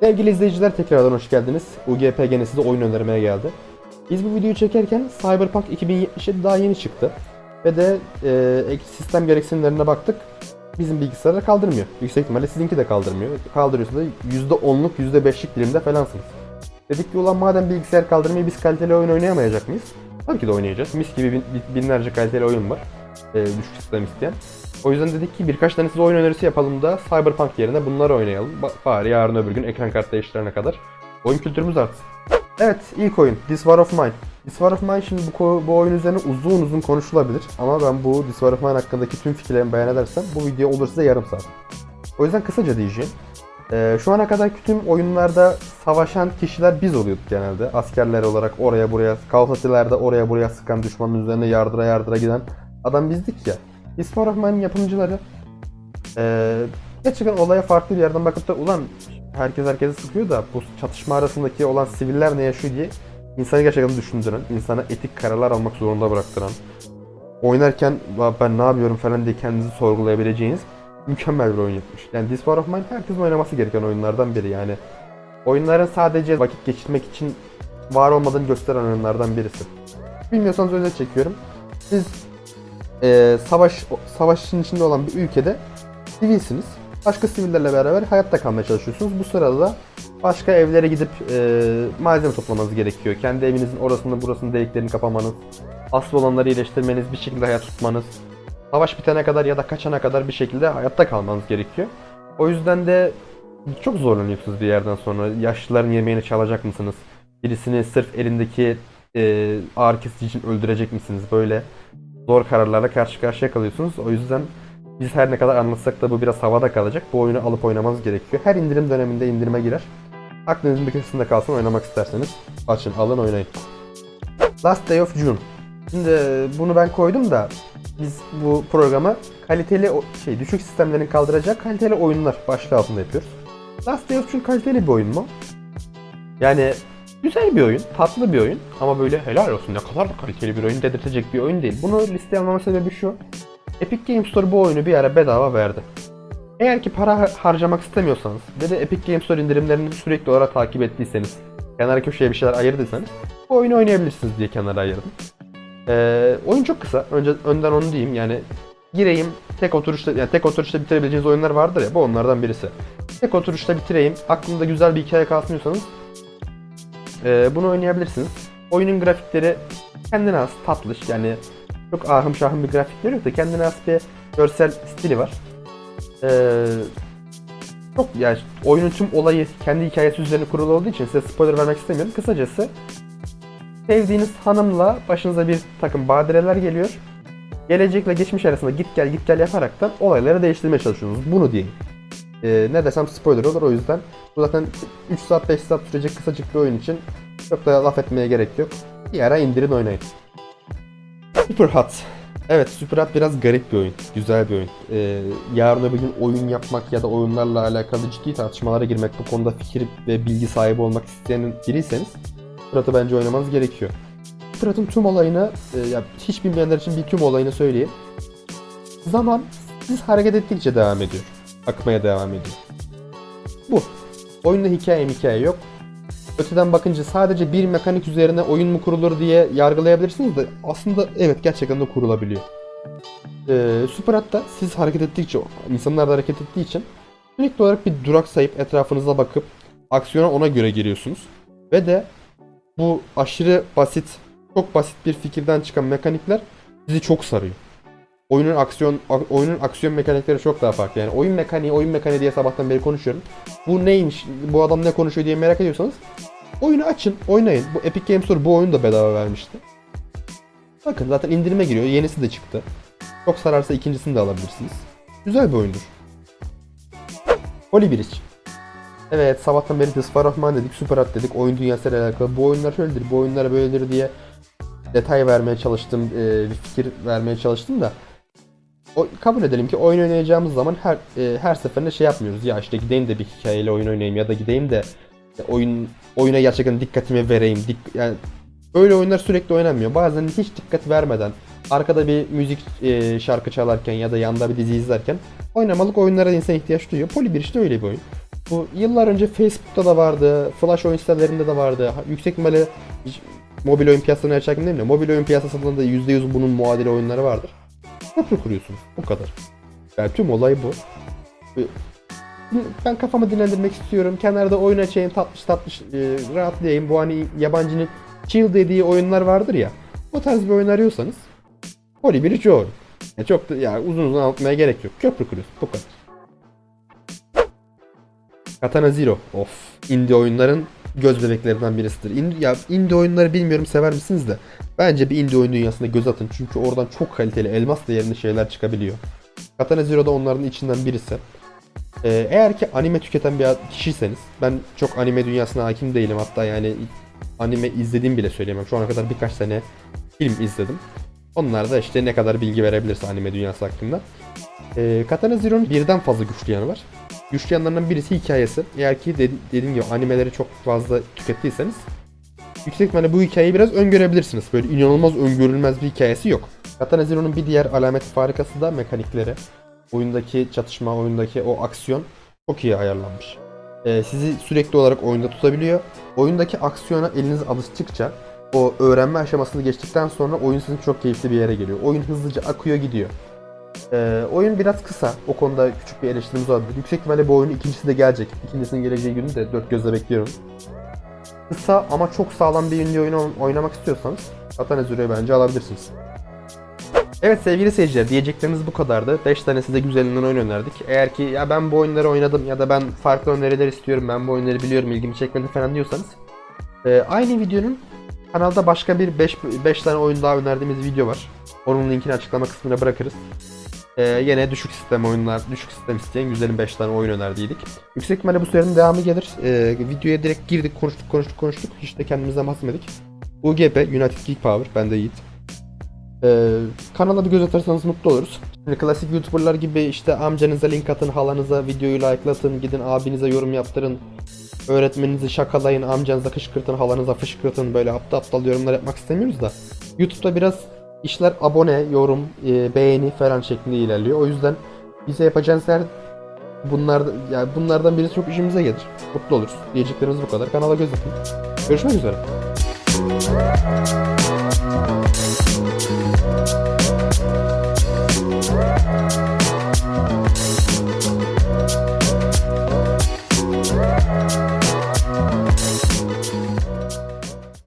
Sevgili izleyiciler tekrardan hoş geldiniz. UGP gene size oyun önermeye geldi. Biz bu videoyu çekerken Cyberpunk 2077 daha yeni çıktı. Ve de e, sistem gereksinimlerine baktık. Bizim bilgisayarlar kaldırmıyor. Yüksek ihtimalle sizinki de kaldırmıyor. Kaldırıyorsa da %10'luk %5'lik dilimde falansınız. Dedik ki ulan madem bilgisayar kaldırmıyor biz kaliteli oyun oynayamayacak mıyız? Tabii ki de oynayacağız. Mis gibi bin- binlerce kaliteli oyun var. E, düşük sistem isteyen. O yüzden dedik ki birkaç tane size oyun önerisi yapalım da Cyberpunk yerine bunları oynayalım. Ba- Bari yarın öbür gün ekran kartı değiştirene kadar oyun kültürümüz artsın. Evet ilk oyun This War of Mine. This War of Mine şimdi bu, bu oyun üzerine uzun uzun konuşulabilir. Ama ben bu This War of Mine hakkındaki tüm fikirlerimi beyan edersem bu video olur size yarım saat. O yüzden kısaca diyeceğim. Ee, şu ana kadar tüm oyunlarda savaşan kişiler biz oluyorduk genelde. Askerler olarak oraya buraya, Call of oraya buraya sıkan düşmanın üzerine yardıra yardıra giden adam bizdik ya. Of Mine'in yapımcıları ee, gerçekten olaya farklı bir yerden bakıp da ulan herkes herkese sıkıyor da bu çatışma arasındaki olan siviller ne yaşıyor diye insanı gerçekten düşündüren, insana etik kararlar almak zorunda bıraktıran, oynarken "Va ben ne yapıyorum falan diye kendinizi sorgulayabileceğiniz mükemmel bir oyun yapmış. Yani This War of Mine herkesin oynaması gereken oyunlardan biri yani. Oyunların sadece vakit geçirmek için var olmadığını gösteren oyunlardan birisi. Bilmiyorsanız özet çekiyorum. Siz eee, savaş savaşın içinde olan bir ülkede sivilsiniz. Başka sivillerle beraber hayatta kalmaya çalışıyorsunuz. Bu sırada da başka evlere gidip eee, malzeme toplamanız gerekiyor. Kendi evinizin orasını burasını deliklerini kapamanız, asıl olanları iyileştirmeniz, bir şekilde hayat tutmanız, savaş bitene kadar ya da kaçana kadar bir şekilde hayatta kalmanız gerekiyor. O yüzden de çok zorlanıyorsunuz bir yerden sonra. Yaşlıların yemeğini çalacak mısınız? Birisini sırf elindeki eee ağrı kesici için öldürecek misiniz? Böyle zor kararlarla karşı karşıya kalıyorsunuz. O yüzden biz her ne kadar anlatsak da bu biraz havada kalacak. Bu oyunu alıp oynamanız gerekiyor. Her indirim döneminde indirime girer. Aklınızın bir köşesinde kalsın oynamak isterseniz. Açın, alın, oynayın. Last Day of June. Şimdi bunu ben koydum da biz bu programı kaliteli şey düşük sistemlerin kaldıracağı kaliteli oyunlar başlığı altında yapıyoruz. Last Day of June kaliteli bir oyun mu? Yani güzel bir oyun, tatlı bir oyun ama böyle helal olsun ne kadar da kaliteli bir oyun dedirtecek bir oyun değil. Bunu listeye almamın sebebi şu. Epic Games Store bu oyunu bir ara bedava verdi. Eğer ki para har- harcamak istemiyorsanız ve de Epic Games Store indirimlerini sürekli olarak takip ettiyseniz, kenara köşeye bir şeyler ayırdıysanız bu oyunu oynayabilirsiniz diye kenara ayırdım. Ee, oyun çok kısa. Önce önden onu diyeyim yani gireyim tek oturuşta yani tek oturuşta bitirebileceğiniz oyunlar vardır ya bu onlardan birisi. Tek oturuşta bitireyim. Aklımda güzel bir hikaye kalsın diyorsanız ee, bunu oynayabilirsiniz. Oyunun grafikleri kendine has tatlış yani çok ahım şahım bir grafikleri yok da kendine has bir görsel stili var. Ee, çok yani oyunun tüm olayı kendi hikayesi üzerine kurulu olduğu için size spoiler vermek istemiyorum. Kısacası sevdiğiniz hanımla başınıza bir takım badireler geliyor. Gelecekle geçmiş arasında git gel git gel yaparaktan olayları değiştirmeye çalışıyorsunuz. Bunu diyeyim. Ee, ne desem spoiler olur o yüzden. Bu zaten 3 saat 5 saat sürecek kısacık bir oyun için çok da laf etmeye gerek yok. Bir ara indirin oynayın. Super Hot. Evet Super Hot biraz garip bir oyun. Güzel bir oyun. Ee, yarın öbür gün oyun yapmak ya da oyunlarla alakalı ciddi tartışmalara girmek, bu konuda fikir ve bilgi sahibi olmak isteyen biriyseniz Super Hot'ı bence oynamanız gerekiyor. Super Hot'ın tüm olayını, e, ya hiç bilmeyenler için bir tüm olayını söyleyeyim. Zaman siz hareket ettikçe devam ediyor. Akmaya devam ediyor. Bu. Oyunda hikaye hikaye yok. Öteden bakınca sadece bir mekanik üzerine oyun mu kurulur diye yargılayabilirsiniz de aslında evet gerçekten de kurulabiliyor. Ee, Super Hot'ta siz hareket ettikçe, insanlar da hareket ettiği için sürekli olarak bir durak sayıp etrafınıza bakıp aksiyona ona göre giriyorsunuz. Ve de bu aşırı basit, çok basit bir fikirden çıkan mekanikler sizi çok sarıyor. Oyunun aksiyon oyunun aksiyon mekanikleri çok daha farklı. Yani oyun mekaniği, oyun mekaniği diye sabahtan beri konuşuyorum. Bu neymiş, bu adam ne konuşuyor diye merak ediyorsanız oyunu açın, oynayın. Bu Epic Games Store bu oyunu da bedava vermişti. Bakın zaten indirime giriyor. Yenisi de çıktı. Çok sararsa ikincisini de alabilirsiniz. Güzel bir oyundur. Holy Bridge. Evet sabahtan beri Mine dedik, Super Hot dedik, oyun dünyasıyla alakalı. Bu oyunlar şöyledir, bu oyunlar böyledir diye detay vermeye çalıştım, e, bir fikir vermeye çalıştım da o, kabul edelim ki oyun oynayacağımız zaman her e, her seferinde şey yapmıyoruz. Ya işte gideyim de bir hikayeyle oyun oynayayım ya da gideyim de oyun oyuna gerçekten dikkatimi vereyim. Dik, yani böyle oyunlar sürekli oynanmıyor. Bazen hiç dikkat vermeden arkada bir müzik e, şarkı çalarken ya da yanda bir dizi izlerken oynamalık oyunlara insan ihtiyaç duyuyor. Poly bir işte öyle bir oyun. Bu yıllar önce Facebook'ta da vardı, Flash oyun sitelerinde de vardı. Yüksek ihtimalle mobil oyun piyasasına her hakim değilim de mobil oyun piyasasında da %100 bunun muadili oyunları vardır. Köprü kuruyorsunuz. Bu kadar. Yani tüm olay bu. Ben kafamı dinlendirmek istiyorum. Kenarda oyun açayım, tatlış tatlış e, rahatlayayım. Bu hani yabancının chill dediği oyunlar vardır ya. O tarz bir oyun arıyorsanız Holy bir oyun. Ya çok da ya uzun uzun anlatmaya gerek yok. Köprü kuruyorsun. Bu kadar. Katana Zero. Of. Indie oyunların göz bebeklerinden birisidir. Indie, ya indie oyunları bilmiyorum sever misiniz de. Bence bir indie oyun dünyasına göz atın. Çünkü oradan çok kaliteli elmas değerinde şeyler çıkabiliyor. Katana Zero da onların içinden birisi. Ee, eğer ki anime tüketen bir kişiyseniz, ben çok anime dünyasına hakim değilim. Hatta yani anime izlediğim bile söyleyemem. Şu ana kadar birkaç tane film izledim. Onlar da işte ne kadar bilgi verebilirse anime dünyası hakkında. Ee, Katana Zero'nun birden fazla güçlü yanı var. Güçlü yanlarından birisi hikayesi. Eğer ki dedi- dediğim gibi animeleri çok fazla tükettiyseniz yüksek ihtimalle bu hikayeyi biraz öngörebilirsiniz. Böyle inanılmaz öngörülmez bir hikayesi yok. Katana Zero'nun bir diğer alamet farikası da mekanikleri. Oyundaki çatışma, oyundaki o aksiyon çok iyi ayarlanmış. Ee, sizi sürekli olarak oyunda tutabiliyor. Oyundaki aksiyona eliniz alıştıkça o öğrenme aşamasını geçtikten sonra oyun sizin çok keyifli bir yere geliyor. Oyun hızlıca akıyor gidiyor. Ee, oyun biraz kısa. O konuda küçük bir eleştirimiz olabilir. Yüksek ihtimalle bu oyunun ikincisi de gelecek. İkincisinin geleceği günü de dört gözle bekliyorum. Kısa ama çok sağlam bir indie oyunu oynamak istiyorsanız Katana Zero'yu bence alabilirsiniz. Evet sevgili seyirciler diyeceklerimiz bu kadardı. 5 tane size güzelinden oyun önerdik. Eğer ki ya ben bu oyunları oynadım ya da ben farklı öneriler istiyorum ben bu oyunları biliyorum ilgimi çekmedi falan diyorsanız e, aynı videonun kanalda başka bir 5 5 tane oyun daha önerdiğimiz video var. Onun linkini açıklama kısmına bırakırız. E, yine düşük sistem oyunlar, düşük sistem isteyen güzelim 5 tane oyun önerdiydik. Yüksek ihtimalle bu serinin devamı gelir. E, videoya direkt girdik, konuştuk, konuştuk, konuştuk. Hiç de kendimizden bahsetmedik. UGP, United Geek Power, ben de Yiğit. Ee, kanala bir göz atarsanız mutlu oluruz. Şimdi klasik YouTuber'lar gibi işte amcanıza link atın, halanıza videoyu like'latın, gidin abinize yorum yaptırın, öğretmeninizi şakalayın, amcanıza kışkırtın, halanıza fışkırtın böyle aptal aptal yorumlar yapmak istemiyoruz da. YouTube'da biraz işler abone, yorum, e, beğeni falan şeklinde ilerliyor. O yüzden bize yapacağınız her bunlar yani bunlardan biri çok işimize gelir. Mutlu oluruz. Diyeceklerimiz bu kadar. Kanala göz atın. Görüşmek üzere.